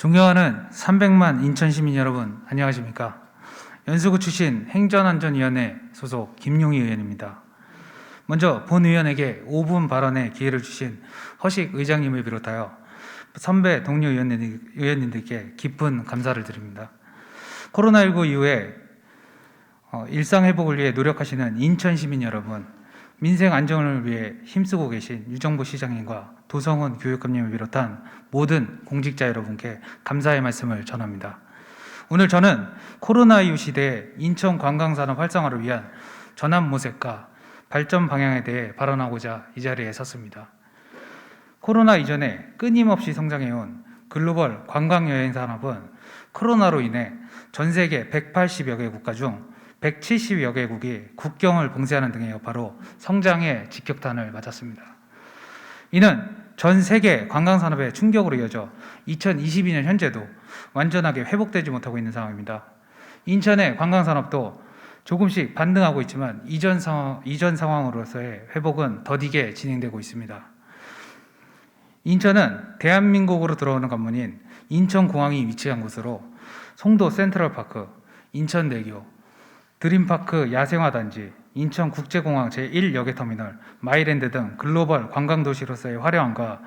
존경하는 300만 인천 시민 여러분, 안녕하십니까? 연수구 출신 행전안전위원회 소속 김용희 의원입니다. 먼저 본 의원에게 5분 발언의 기회를 주신 허식 의장님을 비롯하여 선배 동료 의원님- 의원님들께 깊은 감사를 드립니다. 코로나19 이후에 어, 일상 회복을 위해 노력하시는 인천 시민 여러분, 민생 안정을 위해 힘쓰고 계신 유정보 시장님과 도성훈 교육감님을 비롯한 모든 공직자 여러분께 감사의 말씀을 전합니다. 오늘 저는 코로나 이후 시대에 인천 관광산업 활성화를 위한 전환 모색과 발전 방향에 대해 발언하고자 이 자리에 섰습니다. 코로나 이전에 끊임없이 성장해온 글로벌 관광 여행 산업은 코로나로 인해 전 세계 180여 개 국가 중 170여 개국이 국경을 봉쇄하는 등의 여파로 성장의 직격탄을 맞았습니다. 이는 전 세계 관광 산업의 충격으로 이어져 2022년 현재도 완전하게 회복되지 못하고 있는 상황입니다. 인천의 관광 산업도 조금씩 반등하고 있지만 이전 상황, 이전 상황으로서의 회복은 더디게 진행되고 있습니다. 인천은 대한민국으로 들어오는 관문인 인천공항이 위치한 곳으로 송도 센트럴파크, 인천대교, 드림파크 야생화단지, 인천국제공항 제1여객터미널, 마이랜드 등 글로벌 관광도시로서의 화려함과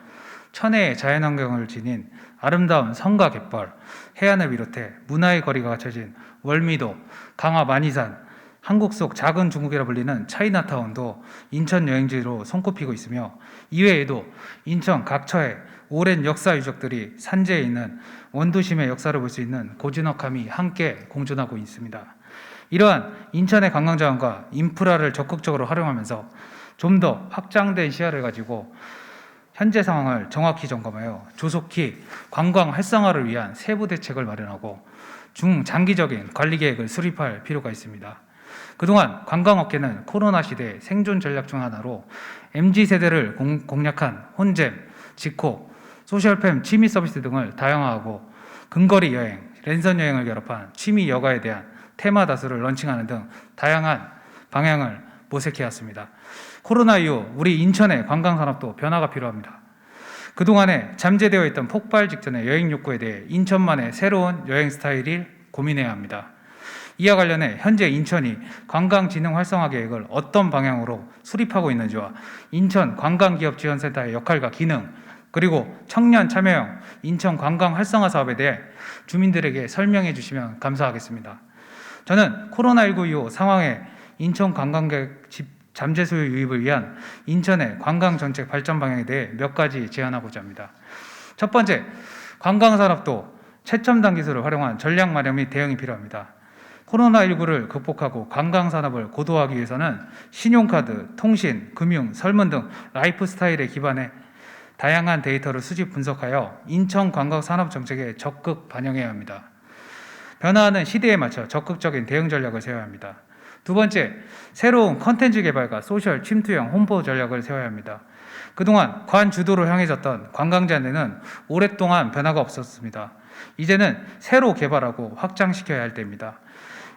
천혜의 자연환경을 지닌 아름다운 성과 갯벌, 해안을 비롯해 문화의 거리가 갖춰진 월미도, 강화 만이산, 한국 속 작은 중국이라 불리는 차이나타운도 인천 여행지로 손꼽히고 있으며 이외에도 인천 각처에 오랜 역사 유적들이 산재에 있는 원도심의 역사를 볼 수 있는 고즈넉함이 함께 공존하고 있습니다. 이러한 인천의 관광 자원과 인프라를 적극적으로 활용하면서 좀 더 확장된 시야를 가지고 현재 상황을 정확히 점검하여 조속히 관광 활성화를 위한 세부 대책을 마련하고 중장기적인 관리 계획을 수립할 필요가 있습니다. 그동안 관광업계는 코로나 시대 생존 전략 중 하나로 MZ 세대를 공, 공략한 혼잼, 직콕, 소셜팸 취미 서비스 등을 다양화하고 근거리 여행, 랜선 여행을 결합한 취미 여가에 대한 테마 다수를 런칭하는 등 다양한 방향을 모색해 왔습니다. 코로나 이후 우리 인천의 관광 산업도 변화가 필요합니다. 그동안에 잠재되어 있던 폭발 직전의 여행 욕구에 대해 인천만의 새로운 여행 스타일을 고민해야 합니다. 이와 관련해 현재 인천이 관광진흥 활성화 계획을 어떤 방향으로 수립하고 있는지와 인천 관광기업지원센터의 역할과 기능 그리고 청년 참여형 인천 관광 활성화 사업에 대해 주민들에게 설명해 주시면 감사하겠습니다. 저는 코로나19 이후 상황에 인천 관광객 집 잠재 소유 유입을 위한 인천의 관광 정책 발전 방향에 대해 몇 가지 제안하고자 합니다. 첫 번째, 관광 산업도 최첨단 기술을 활용한 전략 마련 및 대응이 필요합니다. 코로나19를 극복하고 관광 산업을 고도화하기 위해서는 신용카드, 통신, 금융, 설문 등 라이프 스타일에 기반해 다양한 데이터를 수집 분석하여 인천 관광 산업 정책에 적극 반영해야 합니다. 변화하는 시대에 맞춰 적극적인 대응 전략을 세워야 합니다. 두 번째, 새로운 컨텐츠 개발과 소셜 침투형 홍보 전략을 세워야 합니다. 그동안 관 주도로 향해졌던 관광자는 오랫동안 변화가 없었습니다. 이제는 새로 개발하고 확장시켜야 할 때입니다.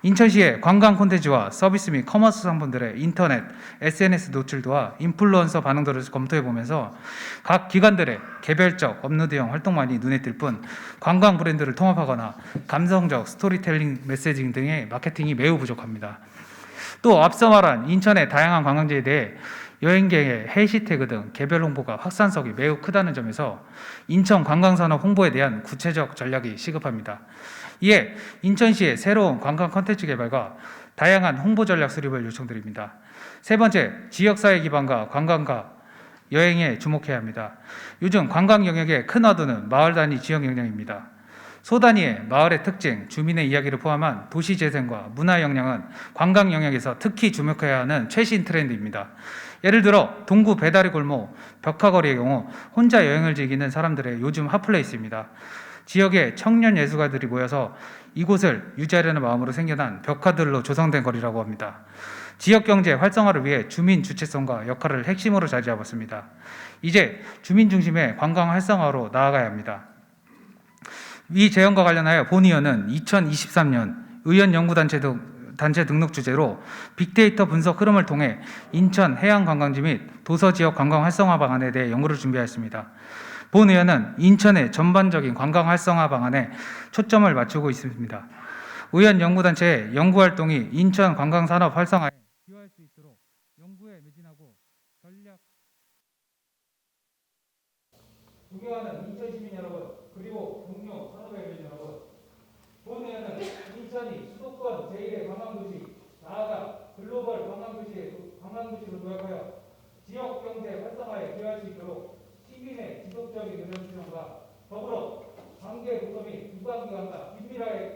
인천시의 관광 콘텐츠와 서비스 및 커머스 상품들의 인터넷, SNS 노출도와 인플루언서 반응도를 검토해 보면서 각 기관들의 개별적 업로드형 활동만이 눈에 띌 뿐 관광 브랜드를 통합하거나 감성적 스토리텔링 메시징 등의 마케팅이 매우 부족합니다. 또 앞서 말한 인천의 다양한 관광지에 대해 여행객의 해시태그 등 개별 홍보가 확산성이 매우 크다는 점에서 인천 관광산업 홍보에 대한 구체적 전략이 시급합니다. 이에 인천시의 새로운 관광 콘텐츠 개발과 다양한 홍보 전략 수립을 요청드립니다. 세 번째, 지역사회 기반과 관광과 여행에 주목해야 합니다. 요즘 관광 영역의 큰 화두는 마을 단위 지역 역량입니다. 소 단위의 마을의 특징, 주민의 이야기를 포함한 도시 재생과 문화 역량은 관광 영역에서 특히 주목해야 하는 최신 트렌드입니다. 예를 들어 동구 배다리 골목, 벽화거리의 경우 혼자 여행을 즐기는 사람들의 요즘 핫플레이스입니다. 지역의 청년 예술가들이 모여서 이곳을 유지하려는 마음으로 생겨난 벽화들로 조성된 거리라고 합니다. 지역 경제 활성화를 위해 주민 주체성과 역할을 핵심으로 자리 잡았습니다. 이제 주민 중심의 관광 활성화로 나아가야 합니다. 이 제안과 관련하여 본 의원은 2023년 의원 연구단체 등 단체 등록 주제로 빅데이터 분석 흐름을 통해 인천 해양 관광지 및 도서 지역 관광 활성화 방안에 대해 연구를 준비하였습니다. 본 의원은 인천의 전반적인 관광 활성화 방안에 초점을 맞추고 있습니다. 의원 연구단체의 연구 활동이 인천 관광 산업 활성화에 기여할 수 있도록 연구에 매진하고 전략 존경하는 인천 시민 여러분 그리고 동료 산업의 여러분 본 의원은 인천이 수도권 제1의 관광도시 나아가 글로벌 관광도시의 관광도시로 도약하여 지역 경제 활성화에 기여할 수 있도록 시민의 지속적인 노력 수정과 더불어 관계 부서 및 유관기관과 긴밀하게